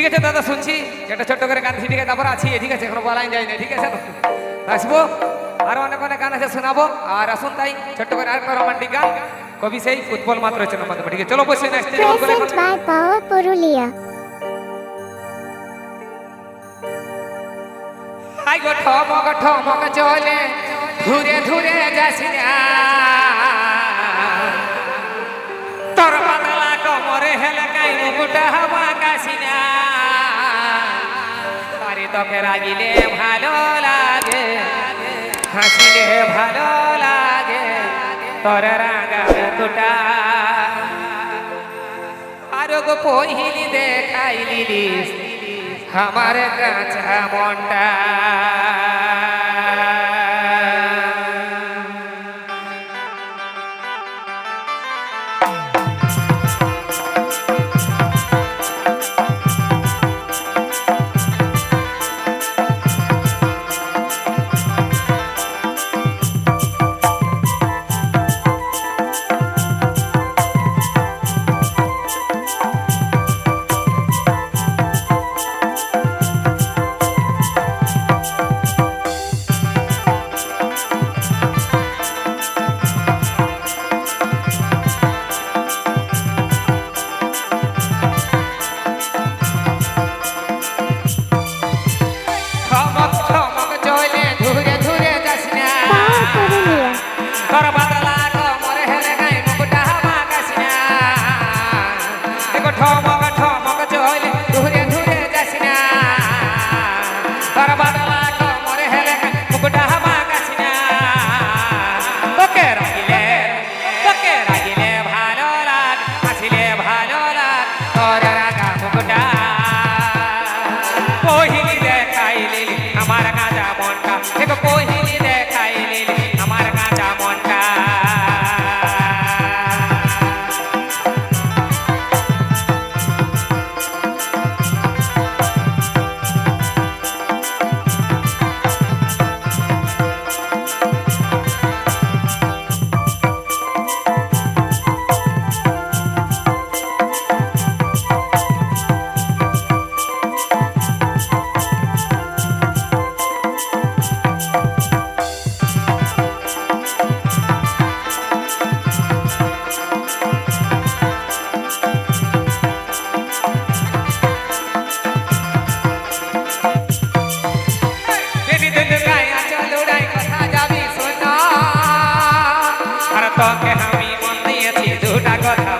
ঠিক আছে দাদা শুনছি। একটা ছোট্ট করে গান ঠিক আছে তারপর আছি। ঠিক আছে এখনও বলাই যায় না ঠিক আছে আসব। আর অনেক অনেক গান আছে শোনাবো। আর আসুন তাই ছোট্ট করে আরেকটা রোমান্টিক গান। কবি সেই উৎপল মাত্র হচ্ছে মাধ্যমে ঠিক আছে চলো বসে নেক্সট. গো চলে ধুরে ধুরে যাসি তোর পাতলা কমরে হেলে কাই মুকুটা হওয়া। তোকে রাগিলে ভালো লাগে, হাসিলে ভালো লাগে, তোর রাগা মুকুটা আরও গো পহিলি দেখাইলি আমার কাঁচা মনটা। মনটা দেখো বাবাকে আমি মন দিয়েছি দুটা কথা